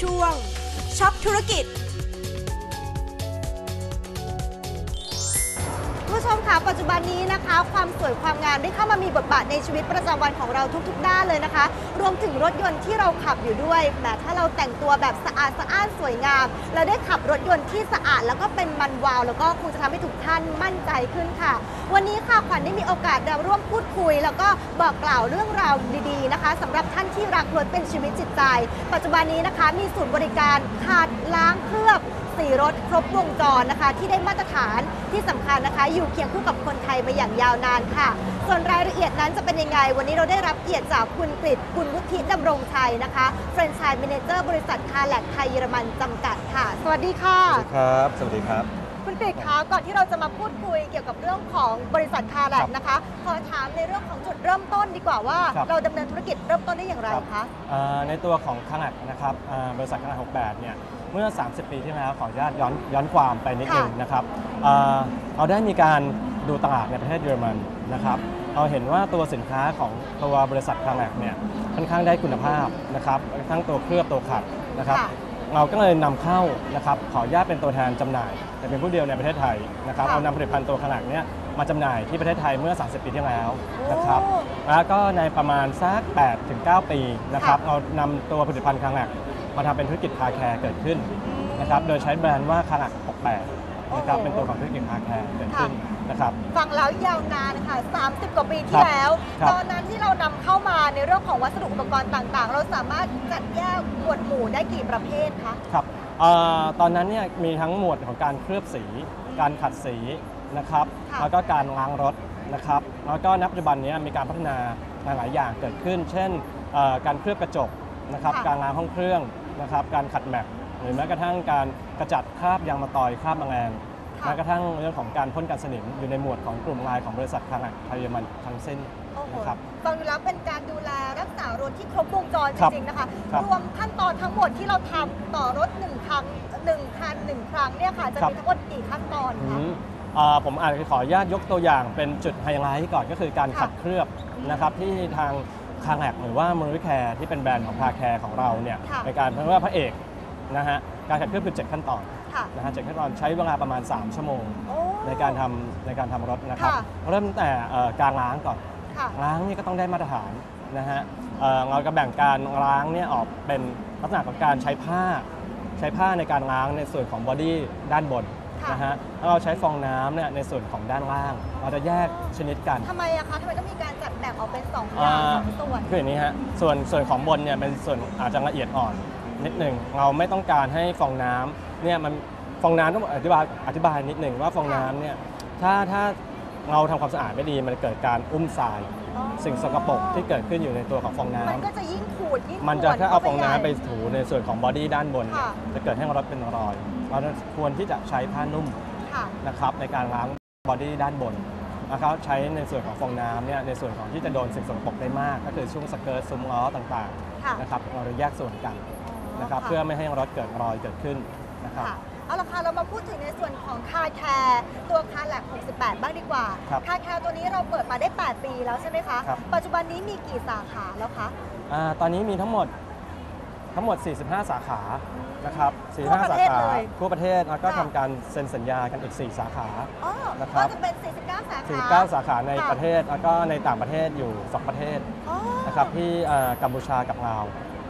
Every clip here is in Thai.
ช่วงช็อปธุรกิจ คะปัจจุบันนี้นะคะ ความสวยความงามได้เข้ามามีบทบาทในชีวิตประจำวันของเราทุกๆ ด้านเลยนะคะ รวมถึงรถยนต์ที่เราขับอยู่ด้วยแหมถ้าเราแต่งตัวแบบสะอาดสะอ้านสวยงาม เราได้ขับรถยนต์ที่สะอาดแล้วก็เป็นมันวาว แล้วก็คงจะทำให้ทุกท่านมั่นใจขึ้นค่ะ วันนี้ค่ะขวัญได้มีโอกาสมาร่วมพูดคุย แล้วก็บอกกล่าวเรื่องราวดีๆนะคะสำหรับท่านที่รักรถเป็นชีวิตจิตใจ ปัจจุบันนี้นะคะมีศูนย์บริการขาดล้างเคลือบ 4 รถครบวงจรนะคะ ที่ได้มาตรฐานที่สำคัญนะคะ อยู่เคียงคู่กับคนไทยมาอย่างยาวนานค่ะ ส่วนรายละเอียดนั้นจะเป็นยังไง วันนี้เราได้รับเกียรติจากคุณกฤษคุณวุฒิดำรงชัยนะคะแฟรนไชส์แมเนเจอร์บริษัทคาแลกไทยเยอรมันจำกัดค่ะ สวัสดีค่ะ สวัสดีครับ สวัสดีครับ คุณกฤษคะก่อนที่เราจะมาพูดคุยเกี่ยวกับเรื่องของบริษัทคาแลกครับนะคะ ขอถามในเรื่องของจุดเริ่มต้นดีกว่าว่า ครับ เราดำเนินธุรกิจเริ่มต้นได้อย่างไรคะ อ่าในตัวของคังอักนะครับอ่าบริษัทคังอัก68 เนี่ย เมื่อ 30 ปีที่แล้วขออนุญาตย้อนย้อนความไปนิดนึงค่ะนะครับอ่าเราได้มีการดูตลาดในประเทศเยอรมันนะครับเราเห็นว่าตัวสินค้าของตัวบริษัทคังอักเนี่ยค่อนข้างได้คุณภาพนะครับทั้งตัวเคลือบตัวขัดนะครับ ค่ะ เราก็เลยนำเข้านะครับขออนุญาตเป็นตัวแทนจำหน่าย แต่เป็นผู้เดียวในประเทศไทยนะครับค่ะเอานำผลิตภัณฑ์ตัวขนาดเนี้ยมาจำหน่ายที่ประเทศไทยเมื่อ 30 ปีที่แล้วนะครับโอ้แล้วก็ในประมาณสัก8ถึง9ปีนะครับค่ะเรานำตัวผลิตภัณฑ์คางแลกมาทำเป็นธุรกิจคาแคร์เกิดขึ้นนะครับโดยใช้แบรนด์ว่าคางแลก68นะครับโอ้โหเป็นตัวของธุรกิจคาแคร์เกิดขึ้น นะครับ ฟังแล้วยาวนานค่ะ 30 กว่าปีคที่รับแล้ว ครับตอนนั้นที่เรานำเข้ามาในเรื่องของวัสดุอุปกรณ์ต่างๆ เราสามารถจัดแยกหมวดหมู่ได้กี่ประเภทคะ ครับเอ่อตอนนั้นเนี่ยมีทั้งหมวดของการเคลือบสี การขัดสีนะครับ ค่ะ แล้วก็การล้างรถนะครับ แล้วก็ณปัจจุบันเนี้มีการพัฒนาหลายๆอย่างเกิดขึ้น เช่นเอ่อการเคลือบกระจกนะครับค่ะการล้างห้องเครื่องนะครับ การขัดแม็กหรือแม้กระทั่งการกระจัดคราบยางมะตอยคราบแมลงค่ะ แม้กระทั่งเรื่องของการพ่นกันสนิมอยู่ในหมวดของกลุ่มไลน์ของบริษัทคานักไทยเยอรมันทั้งสิ้นโอ้โหนะครับ ฟังดูแล้วเป็นการดูแลรักษารถที่ครบวงจรจครับริงๆนะคะ ครับ รวมขั้นตอนทั้งหมดที่เราทำต่อรถหนึ่งครั้งหนึ่งคันหนึ่งครั้งเนี่ยค่ะ จะครับมีทั้งหมดกี่ขั้นตอนอืคะ มอ่าผมอาจจะขออนุญาตยกตัวอย่างเป็นจุดไฮไลท์ก่อนก็คือการค่ะขัดเคลือบนะครับที่ทางคางแอกหรือว่ามูริแคร์ที่เป็นแบรนด์ของคาแคร์ของเราเนี่ยค่ะ ในการเพราะว่าพระเอกนะฮะการขัดเคลือบคือ 7 ขั้นตอน ค่ะ นะฮะเจ็ดขั้นตอนใช้เวลาประมาณ 3 ชั่วโมง โอ้ ในการทำในการทำรถนะครับ ค่ะ เริ่มตั้งแต่เอ่อการล้างก่อน ค่ะ ล้างนี่ก็ต้องได้มาตรฐานนะฮะเอ่อเราก็แบ่งการล้างเนี่ยออกเป็นลักษณะของการใช้ผ้า ใช้ผ้าในการล้างในส่วนของบอดี้ด้านบนค่ะ นะฮะแล้วเราใช้ฟองน้ำเนี่ยในส่วนของด้านล่าง เราจะแยกชนิดกัน ทำไมอะคะทำไมต้องมีการจัดแบ่งออกเป็นสองออ่าย่างสองส่วน คืออย่างนี้ฮะ ส่วนส่วนของบนเนี่ยเป็นส่วนอาจจะละเอียดอ่อนนิดหนึ่ง เราไม่ต้องการให้ฟองน้ำ เนี่ยมันฟองน้ำต้องอธิบายอธิบายนิดหนึ่งว่าฟองน้ำเนี่ยถ้าถ้าเราทำความสะอาดไม่ดีมันเกิดการอุ้มทราย อ๋อสิ่งสกปรกที่เกิดขึ้นอยู่ในตัวของฟองน้ำ มันก็จะยิ่งขูดยิ่งมันจะขวดถ้าเอาข้ฟองน้ำไปใหญ่ถูในส่วนของบอดี้ด้านบนเนี่ยค่ะ จะเกิดให้รถเป็นรอยเราควรที่จะใช้ผ้านุ่มค่ะ นะครับในการล้างบอดี้ด้านบนนะครับใช้ในส่วนของฟองน้ำเนี่ยในส่วนของที่จะโดนสิ่งสกปรกได้มาก ก็คือช่วงสเกิร์ตซุ้มล้อต่างค่ะ ๆนะครับเราจะแยกส่วนกันนะครับค่ะเพื่อไม่ให้รถเกิดรอยเกิดขึ้น นะครับ ค่ะเอาละค่ะเรามาพูดถึงในส่วนของคาแคร์ตัวคาแลก68 บ้างดีกว่าครับคาแคร์ตัวนี้เราเปิดมาได้ 8 ปีแล้วใช่ไหมคะ ครับ ปัจจุบันนี้มีกี่สาขาแล้วคะอ่าตอนนี้มีทั้งหมดทั้งหมด 45 สาขานะครับทั่วประ45สาเทศขาเลยทั่วประเทศแล้วก็ค่ะทำการเซ็นสัญญากันอีก 4 สาขา อ๋อนะครับ ก็จะเป็น 49 สาขา 49สาขาในค่ะ ประเทศแล้วก็ในต่างประเทศอยู่ 2 ประเทศอ๋อนะครับที่เอ่อกัมพูชากับลาว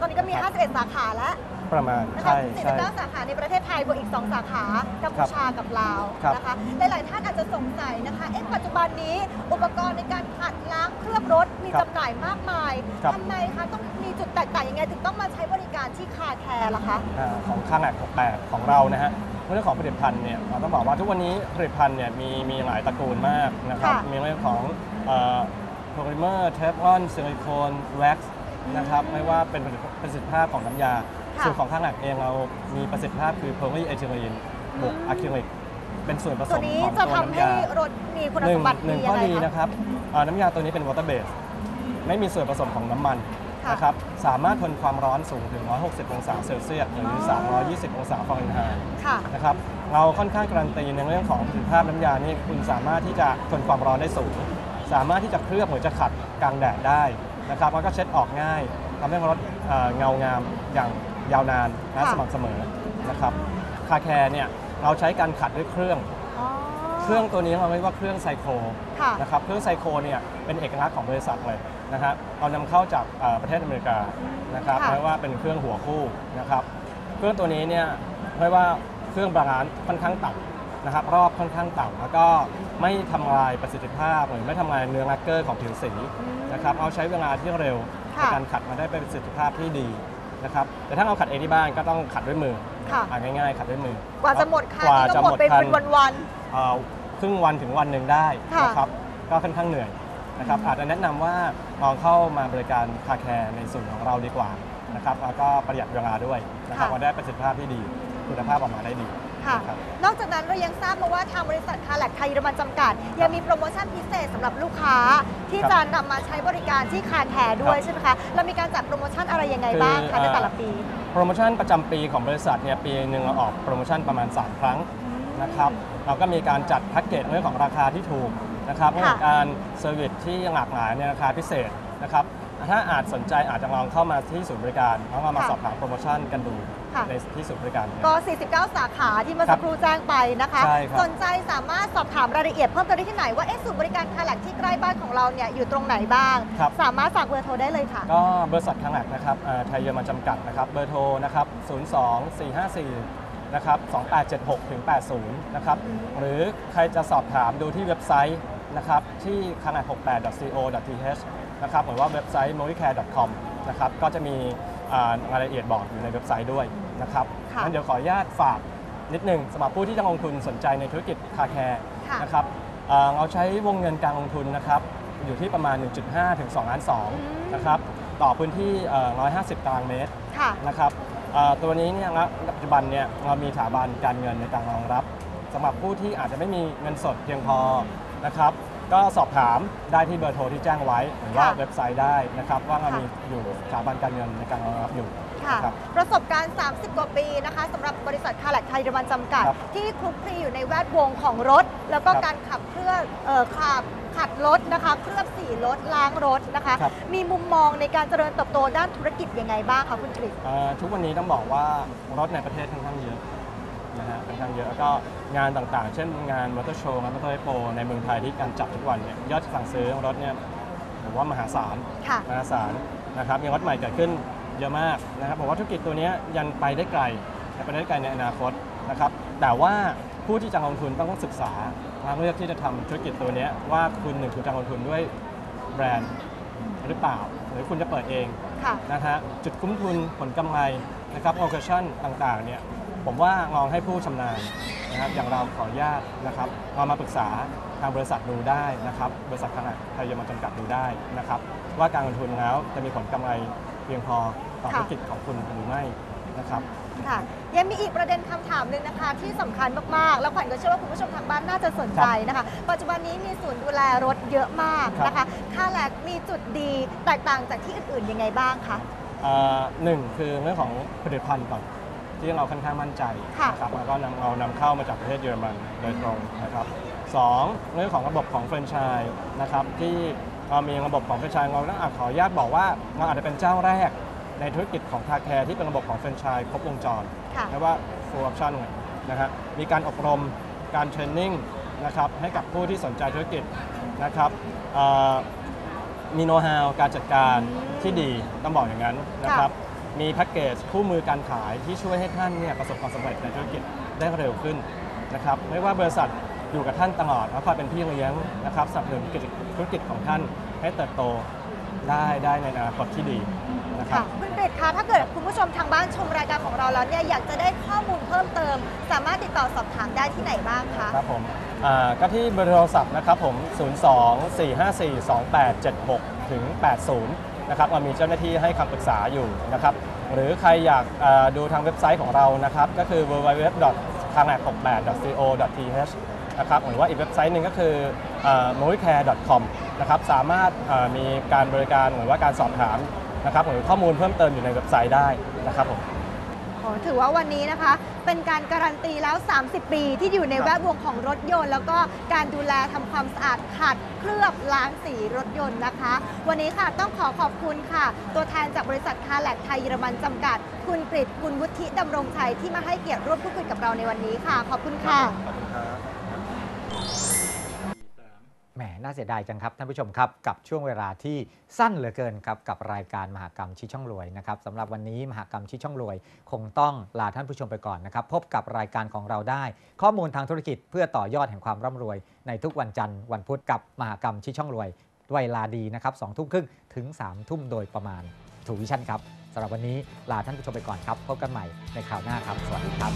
ตอนนี้ก็มีครับ51 สาขาแล้ว ประมาณนะคะใช่ใช่ 49สาขาในประเทศไทยบวกอีก 2 สาขากัมพูชากับลาวครับนะคะหลายๆท่านอาจจะสงสัยนะคะเอ๊ะปัจจุบันนี้อุปกรณ์ในการขัดล้างเคลือบรถมีครับจำหน่ายมากมายครับ ทำไมคะต้องมีจุดแตกต่างยังไงถึงต้องมาใช้บริการที่คาแคร์ล่ะคะ อ่าของข้างแอก68ของเรานะฮะเรื่องของผลิตภัณฑ์เนี่ยเราต้องบอกว่าทุกวันนี้ผลิตภัณฑ์เนี่ยมีมีหลายตระกูลมากนะครับค่ะมีเรื่องของโพลิเมอร์เทฟลอนซิลิโคนแว็กซ์นะครับไม่ว่าเป็นประสิทธิภาพของน้ำยา ค่ะ ส่วนของข้างแอกเองเรามีประสิทธิภาพคือโพลีเอทิลีนบวกอะคริลิกเป็นส่วนผสตัวมนี้ของจะตัวทำน้ำให้ยา รถมีคุณหนึ่สงมบัติหนึ่งดีข้อยังไงดีคะนะครับอ่าน้ำยาตัวนี้เป็นวอเตอร์เบสไม่มีส่วนผสมของน้ำมันค่ะนะครับสามารถทนความร้อนสูงถึง 160 องศาเซลเซียสหรือ320 องศาฟาเรนไฮต์ค่ะ นะครับเราค่อนข้างการันตีในเรื่องของประสิทธิภาพน้ำยานี่คุณสามารถที่จะทนความร้อนได้สูง สามารถที่จะเคลือบหรือจะขัดกลางแดดได้นะครับแล้วก็เช็ดออกง่ายทำให้รถเอ่อเงางามอย่าง ยาวนานและค่ะ สม่ำเสมอนะครับคาแคร์เนี่ยเราใช้การขัดด้วยเครื่อง อ๋อเครื่องตัวนี้เราเรียกว่าเครื่องไซโครค่ะนะครับเครื่องไซโครเนี่ยเป็นเอกลักษณ์ของบริษัทเลยนะฮะเรานำเข้าจากเอ่อประเทศอเมริกานะครับค่ะไม่ว่าเป็นเครื่องหัวคู่นะครับเครื่องตัวนี้เนี่ยไม่ว่าเครื่องบาลานซ์ค่อนข้างต่ำนะครับรอบค่อนข้างต่ำแล้วก็ไม่ทำลายประสิทธิภาพหรือไม่ทำลายเนื้อแลกเกอร์ของผิวสีนะครับเอาใช้เวลาที่เร็วในค่ะ การขัดมาได้เป็นประสิทธิภาพที่ดี นะครับแต่ถ้าเราขัดเองที่บ้านก็ต้องขัดด้วยมือค่ะ อ่านง่ายๆขัดด้วยมือ กว่าจะหมดคันกว่านี่จะก็หมดไปคัเป็นวัน เอ่อครึ่งวันถึงวันหนึ่งได้ค่ะนะครับก็ค่อนข้างเหนื่อยนะครับอาจจะแนะนำว่าลองเข้ามาบริการคาแคร์ในส่วนของเราดีกว่านะครับแล้วก็ประหยัดเวลาด้วยนะครับค่ะว่าได้ประสิทธิภาพที่ดีคุณภาพออกมาได้ดีๆ ค่ะนะครับ นอกจากนั้นเรายังทราบมาว่าทางบริษัทคาแลกไทยเยอรมันจำกัด ยังมีโปรโมชั่นพิเศษสำหรับลูกค้า ที่ครับจะนำมาใช้บริการที่คาแคร์ด้วยครับใช่ไหมคะเรามีการจัดโปรโมชั่นอะไรยังไงบ้างคือคะในอ่าแต่ละปี โปรโมชั่นประจำปีของบริษัทเนี่ยปีหนึ่งเราออกโปรโมชั่นประมาณ 3 ครั้งนะครับเราก็มีการจัดแพ็กเกจเรื่องของราคาที่ถูกนะครับเรื่องของการเซอร์วิสที่หลากหลายในราคาพิเศษนะครับถ้าอาจสนใจอาจจะลองเข้ามาที่ศูนย์บริการแล้วก็มาค่ะสอบถามโปรโมชั่นกันดู ค่ะ ในที่ศูนย์บริการเนี่ยก็ 49 สาขาที่เมื่อสักครู่แจ้งไปนะคะ ใช่ครับ สนใจสามารถสอบถามรายละเอียดเพิ่มเติมได้ที่ไหน ว่าเอ๊ะศูนย์บริการคาแลกที่ใกล้บ้านของเราเนี่ยอยู่ตรงไหนบ้าง ครับสามารถฝากเบอร์โทรได้เลยค่ะ ก็บริษัทข้างหลักนะครับเอ่อไทยเยอรมันจำกัดนะครับ เบอร์โทรนะครับ 02 454 นะครับ 2876 ถึง 80 นะครับ หรือใครจะสอบถามดูที่เว็บไซต์นะครับที่ขนาด 68.co.th นะครับหรือว่าเว็บไซต์ m o r i c a r e c o m นะครับก็จะมี อ่ารายละเอียดบอกอยู่ในเว็บไซต์ด้วยนะครับค่ะ งั้นเดี๋ยวขออนุญาตฝากนิดหนึ่งสำหรับผู้ที่จะลงทุนสนใจในธุรกิจคาแคร์ค่ะ นะครับเอ่อเราใช้วงเงินการลงทุนนะครับอยู่ที่ประมาณ 1.5 ถึง2ล้านอืม2นะครับต่อพื้นที่เอ่อ150 ตารางเมตร ค่ะ นะครับเอ่อตัวนี้เนี่ยณปัจจุบันเนี่ยเรามีสถาบันการเงินในการรองรับสำหรับผู้ที่อาจจะไม่มีเงินสดเพียงพอนะครับ ก็สอบถามได้ที่เบอร์โทรที่แจ้งไว้หรือว่าค่ะเว็บไซต์ได้นะครับว่าเราค่ะ มีอยู่สถาบันการเงินในการรองรับอยู่ค่ะ นะครับ ประสบการณ์ 30 กว่าปีนะคะสำหรับบริษัทคาแลกไทยเยอรมันจำกัด ครับที่คลุกคลีอยู่ในแวดวงของรถ แล้วก็ครับการขับเคลื่อนเอ่อขับขัดรถนะคะเคลือบสีรถล้างรถนะคะ ครับ มีมุมมองในการเจริญเติบโตด้านธุรกิจยังไงบ้างคะคุณกฤษ เอ่อทุกวันนี้ต้องบอกว่ารถในประเทศค่อนข้างเยอะ นะฮะค่อนข้างเยอะแล้วก็งานต่างๆ เช่นงานมอเตอร์โชว์งานมอเตอร์ไโปในเมืองไทยที่การจัดทุกวันเนี่ยยอดสั่งซื้อรถเนี่ยผมว่ามหาศาลค่ะ มหาศาลนะครับมีรถใหม่เกิดขึ้นเยอะมากนะครับผมว่าธุรกิจตัวเนี้ยยังไปได้ไกลและไปได้ไกลในอนาคตนะครับแต่ว่าผู้ที่จะลงทุนต้องศึกษาและเลือกที่จะทำธุรกิจตัวเนี้ยว่าคุณหนึ่งคุณจะลงทุนด้วยแบรนด์หรือเปล่า หรือคุณจะเปิดเอง ค่ะ นะฮะจุดคุ้มทุนผลกำไรนะครับโอเคชั่นต่างๆเนี่ย ผมว่าลองให้ผู้ชำนาญนะครับอย่างเราขออนุญาตนะครับเรามาปรึกษาทางบริษัทดูได้นะครับบริษัทขนาดไทยเยอรมันจำกัดดูได้นะครับว่าการลงทุนแล้วจะมีผลกำไรเพียงพอต่อค่ะธุรกิจของคุณหรือไม่นะครับค่ะยังมีอีกประเด็นคำถามหนึ่งนะคะ ที่สำคัญมาก ๆ แล้วขวัญก็เชื่อว่าคุณผู้ชมทางบ้านน่าจะสนใจนะคะ ปัจจุบันนี้มีศูนย์ดูแลรถเยอะมากนะคะ ค่าแลกมีจุดดีแตกต่างจากที่อื่น ๆ ยังไงบ้างคะ เอ่อหนึ่งคือเรื่องของผลิตภัณฑ์ก่อน ที่เราค่อนข้างมั่นใจค่ะนะครับแล้วก็นำเรานำเข้ามาจากประเทศเยอรมันโดยตรงนะครับสองเรื่องของระบบของแฟรนไชส์นะครับที่เรามีระบบของแฟรนไชส์เราต้องอาจขออนุญาตบอกว่าเราอาจจะเป็นเจ้าแรกในธุรกิจของคาแคร์ที่เป็นระบบของแฟรนไชส์ครบวงจรค่ะเรียกว่า full option เลยนะฮะมีการอบรมการเทรนนิ่งนะครับให้กับผู้ที่สนใจธุรกิจนะครับเอ่อมีโน้ตฮาวการจัดการที่ดีต้องบอกอย่างนั้นนะครับ มีแพ็กเกจคู่มือการขายที่ช่วยให้ท่านเนี่ยประสบความสำเร็จในธุรกิจได้เร็วขึ้นนะครับไม่ว่าบริษัทอยู่กับท่านตลอดแล้วคอยเป็นพี่เลี้ยงนะครับสนับสนุนกิจธุรกิจของท่านให้เติบโตได้ได้ในอนาคตที่ดีนะครับค่ะคุณกฤษคะถ้าเกิดคุณผู้ชมทางบ้านชมรายการของเราแล้วเนี่ยอยากจะได้ข้อมูลเพิ่มเติม สามารถติดต่อสอบถามได้ที่ไหนบ้างคะครับผมอ่าก็ที่เบอร์โทรศัพท์นะครับผม 02 454 2876 ถึง 80 นะครับเรามีเจ้าหน้าที่ให้คำปรึกษาอยู่นะครับ หรือใครอยากดูทางเว็บไซต์ของเรานะครับ ก็คือ www k a n a k 6 8 co th นะครับหรือว่าอีกเว็บไซต์หนึ่งก็คือ m o v i c a r e com นะครับสามารถมีการบริการหรือว่าการสอบถามนะครับหรือข้อมูลเพิ่มเติมอยู่ในเว็บไซต์ได้นะครับผมอ๋อถือว่าวันนี้นะคะ เป็นการการันตีแล้ว 30 ปีที่อยู่ในแวดวงของรถยนต์ แล้วก็การดูแลทำความสะอาดขัดเคลือบล้างสีรถยนต์นะคะ วันนี้ค่ะต้องขอขอบคุณค่ะ ตัวแทนจากบริษัทคาแลกไทยเยอรมันจำกัด คุณกริตคุณวุฒิดำรงชัยที่มาให้เกียรติร่วมพูดคุยกับเราในวันนี้ค่ะ ขอบคุณค่ะ น่าเสียดายจังครับท่านผู้ชมครับกับช่วงเวลาที่สั้นเหลือเกินครับกับรายการมหากรรมชี้ช่องรวยนะครับสำหรับวันนี้มหากรรมชี้ช่องรวย คงต้องลาท่านผู้ชมไปก่อนนะครับพบกับรายการของเราได้ ข้อมูลทางธุรกิจเพื่อต่อยอดแห่งความร่ำรวย ในทุกวันจันทร์วันพุธกับมหากรรมชี้ช่องรวยเวลาดีนะครับสองทุ่มครึ่งถึง3ามทุ่มโดยประมาณถูกวิชั่นครับสำหรับวันนี้ลาท่านผู้ชมไปก่อนครับพบกันใหม่ในคราวหน้าครับสวัสดีครับ